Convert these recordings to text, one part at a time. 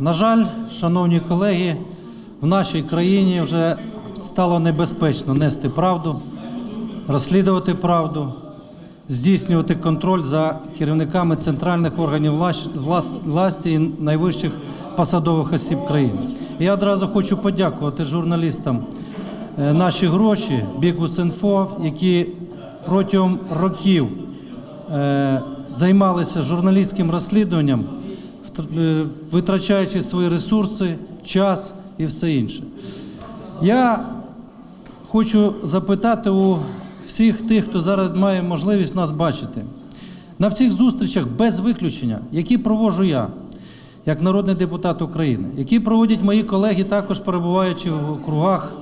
На жаль, шановні колеги, в нашій країні вже стало небезпечно нести правду, розслідувати правду, здійснювати контроль за керівниками центральних органів влас- влас- власті і найвищих посадових осіб країни. Я одразу хочу подякувати журналістам е, наші гроші, Бікус.Інфо, які протягом років е, займалися журналістським розслідуванням, витрачаючи свої ресурси, час і все інше. Я хочу запитати у всіх тих, хто зараз має можливість нас бачити, на всіх зустрічах без виключення, які проводжу я, як народний депутат України, які проводять мої колеги, також перебуваючи в округах,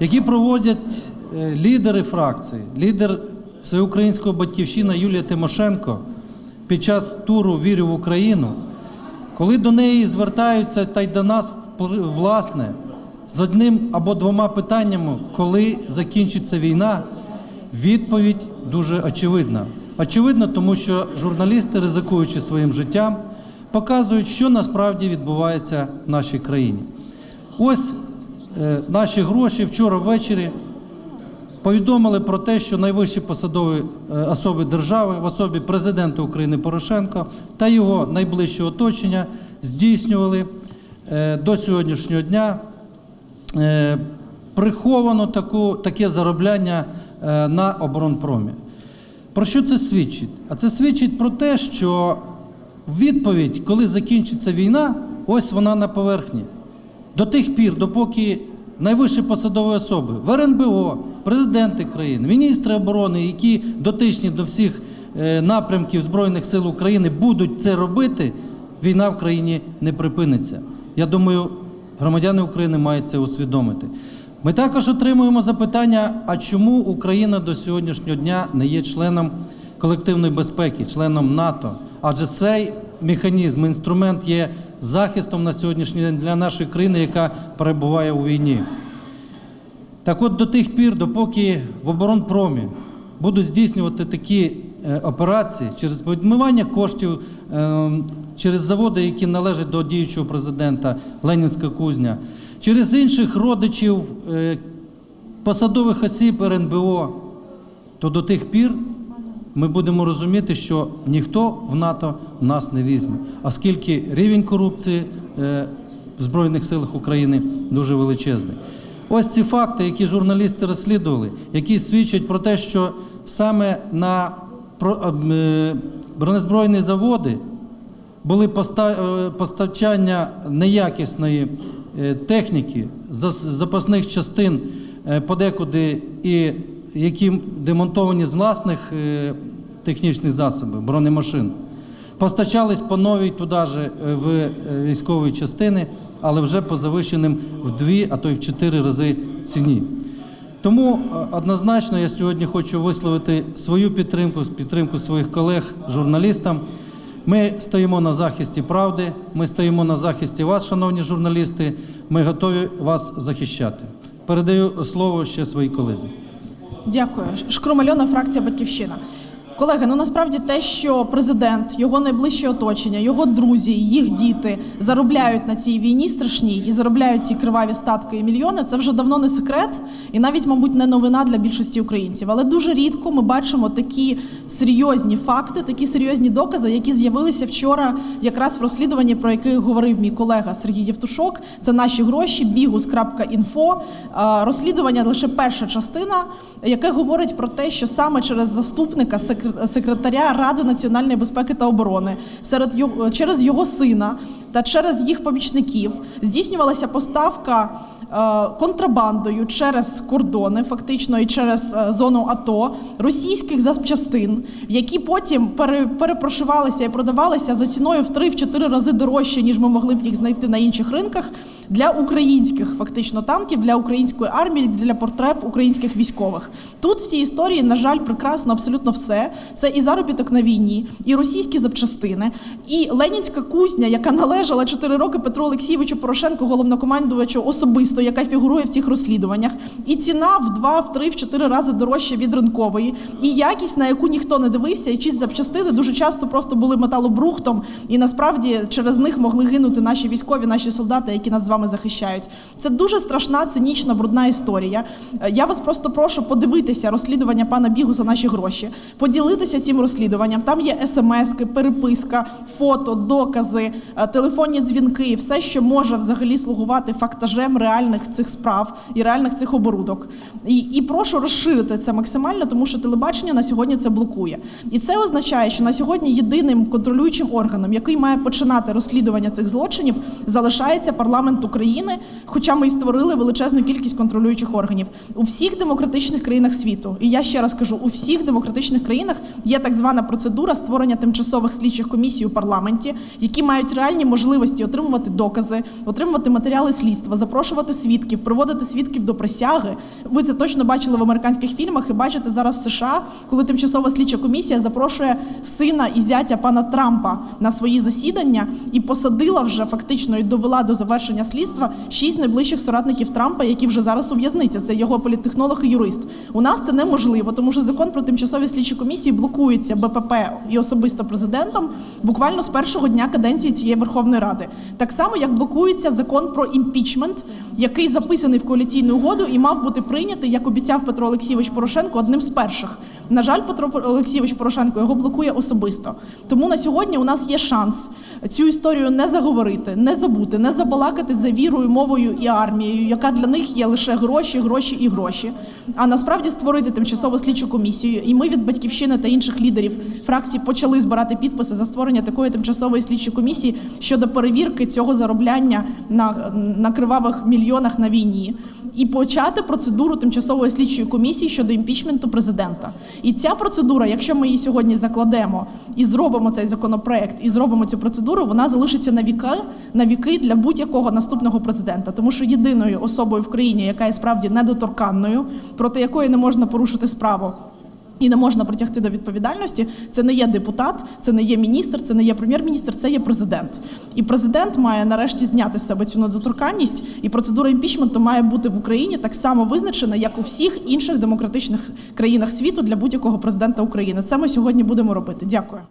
які проводять е, лідери фракції, лідер всеукраїнського батьківщина Юлія Тимошенко під час туру Вірю в Україну, коли до неї звертаються та й до нас власне з одним або двома питаннями, коли закінчиться війна, відповідь дуже очевидна. Очевидно, тому що журналісти, ризикуючи своїм життям, показують, що насправді відбувається в нашій країні. Ось е, наші гроші вчора ввечері повідомили про те, що найвищі посадові е, особи держави в особі президента України Порошенка та його найближче оточення здійснювали е, до сьогоднішнього дня е, приховано таку, таке заробляння на оборонпромі. Про що це свідчить? А це свідчить про те, що відповідь, коли закінчиться війна, ось вона на поверхні. До тих пір, допоки найвищі посадові особи в РНБО, президенти країн, міністри оборони, які дотичні до всіх е, напрямків Збройних сил України, будуть це робити, війна в країні не припиниться. Я думаю, громадяни України мають це усвідомити. Ми також отримуємо запитання: а чому Україна до сьогоднішнього дня не є членом колективної безпеки, членом НАТО? Адже цей механізм, інструмент є захистом на сьогоднішній день для нашої країни, яка перебуває у війні. Так от до тих пір, допоки в оборонпромі будуть здійснювати такі е, операції через відмивання коштів, е, через заводи, які належать до діючого президента Ленінська кузня, через інших родичів е, посадових осіб РНБО, то до тих пір ми будемо розуміти, що ніхто в НАТО нас не візьме, оскільки рівень корупції е, в Збройних силах України дуже величезний. Ось ці факти, які журналісти розслідували, які свідчать про те, що саме на про- е, бронезбройні заводи були е, постачання неякісної е, техніки, запасних частин е, подекуди, і які демонтовані з власних е, технічних засобів, бронемашин. Постачались по новій туди ж е, в е, військові частини, але вже по завищеним в дві, а то й в чотири рази ціні. Тому е, однозначно я сьогодні хочу висловити свою підтримку, підтримку своїх колег, журналістам. Ми стоїмо на захисті правди, ми стоїмо на захисті вас, шановні журналісти. Ми готові вас захищати. Передаю слово ще своїй колезі. Дякую. Шкрум Альона, фракція Батьківщина. Колеги, ну насправді те, що президент, його найближче оточення, його друзі, їх діти заробляють на цій війні страшній і заробляють ці криваві статки і мільйони, це вже давно не секрет, і навіть, мабуть, не новина для більшості українців. Але дуже рідко ми бачимо такі серйозні факти, такі серйозні докази, які з'явилися вчора, якраз в розслідуванні, про яке говорив мій колега Сергій Євтушок. Це наші гроші, бігус.інфо. Розслідування лише перша частина, яке говорить про те, що саме через заступника секр- секретаря Ради національної безпеки та оборони, серед його через його сина та через їх помічників здійснювалася поставка. е, Контрабандою через кордони, фактично і через е, зону АТО російських запчастин, які потім пере, перепрошивалися і продавалися за ціною в 3-4 рази дорожче, ніж ми могли б їх знайти на інших ринках для українських фактично танків, для української армії, для потреб українських військових. Тут в цій історії, на жаль, прекрасно абсолютно все. Це і заробіток на війні, і російські запчастини, і Ленінська кузня, яка належала 4 роки Петру Олексійовичу Порошенку, головнокомандувачу особисто, яка фігурує в цих розслідуваннях, і ціна в 2, в 3, в 4 рази дорожча від ринкової, і якість, на яку ніхто не дивився, і чисть запчастини дуже часто просто були металобрухтом, і насправді через них могли гинути наші військові, наші солдати, які нас з вами захищають. Це дуже страшна, цинічна, брудна історія. Е, Я вас просто прошу подивитися розслідування пана Бігуса наші гроші, поділитися цим розслідуванням. Там є смски, переписка, фото, докази, е, телефонні дзвінки, все, що може взагалі слугувати фактажем реальних цих справ і реальних цих оборудок. І, і прошу розширити це максимально, тому що телебачення на сьогодні це блокує. І це означає, що на сьогодні єдиним контролюючим органом, який має починати розслідування цих злочинів, залишається парламент України. Хоча ми і створили величезну кількість контролюючих органів у всіх демократичних країнах світу. І я ще раз кажу: у всіх демократичних країнах є так звана процедура створення тимчасових слідчих комісій у парламенті, які мають реальні можливості отримувати докази, отримувати матеріали слідства, запрошувати свідків, приводити свідків до присяги. Ви це точно бачили в американських фільмах і бачите зараз в США, коли тимчасова слідча комісія запрошує сина і зятя пана Трампа на свої засідання і посадила вже фактично і довела до завершення слідства шість найближчих соратників Трампа, які вже зараз у в'язниці. Це його політтехнолог і юрист. У нас це неможливо, тому що закон про тимчасові слідчі комісії блокується БПП і особисто президентом буквально з першого дня каденції цієї Верховної Ради. Так само, як блокується закон про імпічмент, який записаний в коаліційну угоду і мав бути прийнятий, як обіцяв Петро Олексійович Порошенко, одним з перших. На жаль, Петро Олексійович Порошенко його блокує особисто. Тому на сьогодні у нас є шанс цю історію не заговорити, не забути, не забалакати за вірою, мовою і армією, яка для них є лише гроші, гроші і гроші. А насправді створити тимчасову слідчу комісію. І ми від батьківщини та інших лідерів фракцій почали збирати підписи за створення такої тимчасової слідчої комісії щодо перевірки цього заробляння на, на кривавих мільйонах на війні. І почати процедуру тимчасової слідчої комісії щодо імпічменту президента. І ця процедура, якщо ми її сьогодні закладемо і зробимо цей законопроект, і зробимо цю процедуру, вона залишиться на віки, на віки для будь-якого наступного президента. Тому що єдиною особою в країні, яка є справді недоторканною, проти якої не можна порушити справу. І не можна притягти до відповідальності. Це не є депутат, це не є міністр, це не є прем'єр-міністр, це є президент. І президент має нарешті зняти з себе цю недоторканність. І процедура імпічменту має бути в Україні так само визначена, як у всіх інших демократичних країнах світу для будь-якого президента України. Це ми сьогодні будемо робити. Дякую.